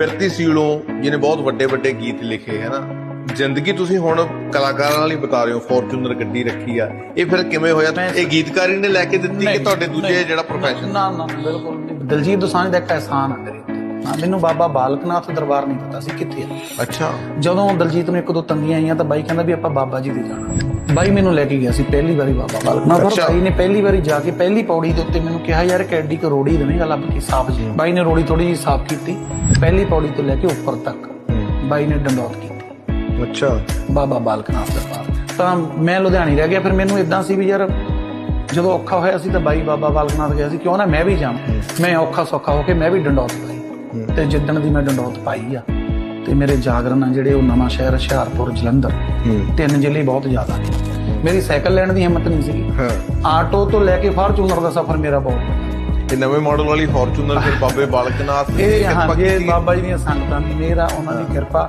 ਪਿਰਤੀ ਸੀਲੋਂ ਜਿਹਨੇ ਬਹੁਤ ਵੱਡੇ ਵੱਡੇ ਗੀਤ ਲਿਖੇ ਹੈ ਨਾ? ਜ਼ਿੰਦਗੀ ਤੁਸੀਂ ਹੁਣ ਕਲਾਕਾਰਾਂ ਨਾਲ ਹੀ ਬਤਾ ਰਹੇ ਹੋ ਫੋਰਚੂਨਰ ਗੱਡੀ ਰੱਖੀ ਆ। ਇਹ ਫਿਰ ਕਿਵੇਂ ਹੋਇਆ? ਇਹ ਗੀਤਕਾਰੀ ਨੇ ਲੈ ਕੇ ਦਿੱਤੀ ਕਿ ਤੁਹਾਡੇ ਦੂਜੇ ਜਿਹੜਾ ਪ੍ਰੋਫੈਸ਼ਨ ਨਾ ਨਾ ਬਿਲਕੁਲ ਨਹੀਂ। ਦਲਜੀਤ ਦੋਸਾਂਝ ਦਾ ਇੱਕ ਅਹਿਸਾਨ ਉੱਤੇ ਹਾਂ, ਮੈਨੂੰ ਬਾਬਾ ਬਾਲਕਨਾਥ ਦਰਬਾਰ ਨਹੀਂ ਪਤਾ ਸੀ ਕਿੱਥੇ ਆ। ਅੱਛਾ। ਜਦੋਂ ਦਲਜੀਤ ਨੂੰ ਇੱਕ ਦੋ ਤੰਗੀਆਂ ਆਈਆਂ ਤਾਂ ਬਾਈ ਕਹਿੰਦਾ ਵੀ ਆਪਾਂ ਬਾਬਾ ਜੀ ਦੇ ਜਾਣਾ। ਬਾਈ ਮੈਨੂੰ ਲੈ ਕੇ ਗਿਆ ਸੀ ਪਹਿਲੀ ਵਾਰੀ ਬਾਬਾ ਬਾਲਕਨਾਥ। ਔਰ। ਬਾਈ ਨੇ ਪਹਿਲੀ ਵਾਰੀ ਜਾ ਕੇ ਪਹਿਲੀ ਪੌੜੀ ਦੇ ਉੱਤੇ ਮੈਨੂੰ ਕਿਹਾ ਯਾਰ ਕੈਡੀ ਕ ਰੋੜੀ ਦੇਵੇਂਗਾ ਲੱਭ ਕੇ ਸਾਫ਼ ਜੀ। ਬਾਈ ਨੇ ਰੋੜੀ ਥੋੜੀ ਜਿਹੀ ਸਾਫ਼ ਕੀਤੀ ਪਹਿਲੀ ਪੌੜੀ ਤੋਂ ਲੈ ਕੇ ਉੱਪਰ ਤੱਕ। ਬਾਈ ਨੇ ਡੰਡੌਤ ਕੀਤੀ। ਅੱਛਾ। ਬਾਬਾ ਬਾਲਕਨਾਥ ਦਰਬਾਰ। ਤਾਂ ਮੈਂ ਲੁਧਿਆਣੇ ਰਹਿ ਗਿਆ ਫਿਰ ਮੈਨੂੰ ਇਦਾਂ ਸੀ ਵੀ ਯਾਰ ਜਦੋਂ ਔਖਾ ਹੋਇਆ ਸੀ ਤਾਂ ਬਾਈ ਬਾਬਾ ਬਾਲਕਨਾਥ ਗਿਆ ਸੀ ਕਿਉਂ ਨਾ ਮੈਂ ਵੀ ਜਾਵਾਂ। ਮੈਂ ਔਖਾ ਸੌਖਾ ਹੋ ਕੇ ਮੈਂ ਵੀ ਡੰਡੌਤ ਪਾਈ। ਤੇ ਜਿੱਦਣ ਦੀ ਮੈਂ ਡੰਡੌਤ ਪਾਈ ਆ ਤੇ ਮੇਰੇ ਜਾਗਰਣ ਆ ਜਿਹੜੇ ਉਹ ਨਵਾਂ ਸ਼ਹਿਰ ਹੁਸ਼ਿਆਰਪੁਰ ਜਲੰਧਰ। ਤਿੰਨ ਜ਼ਿਲ੍ਹੇ ਬਹੁਤ ਜ਼ਿਆਦਾ ਨੇ। ਮੇਰੀ ਸਾਈਕਲ ਲੈਣ ਦੀ ਹਿੰਮਤ ਨਹੀਂ ਸੀ ਹਾਂ। ਆਟੋ ਤੋਂ ਲੈ ਕੇ ਫਾਰਚੂਨਰ ਦਾ ਸਫ਼ਰ ਮੇਰਾ ਬਹੁਤ ਇਹ ਨਵੇਂ ਮਾਡਲ ਵਾਲੀ ਫੋਰਚੂਨਰ ਫਿਰ ਬਾਬੇ ਬਾਲਕਨਾਥ ਇਹ ਹਾਂ ਇਹ। ਬਾਬਾ ਜੀ ਦੀਆਂ ਸੰਗਤਾਂ ਦੀ ਮਿਹਰ ਆ ਉਹਨਾਂ ਦੀ ਕਿਰਪਾ।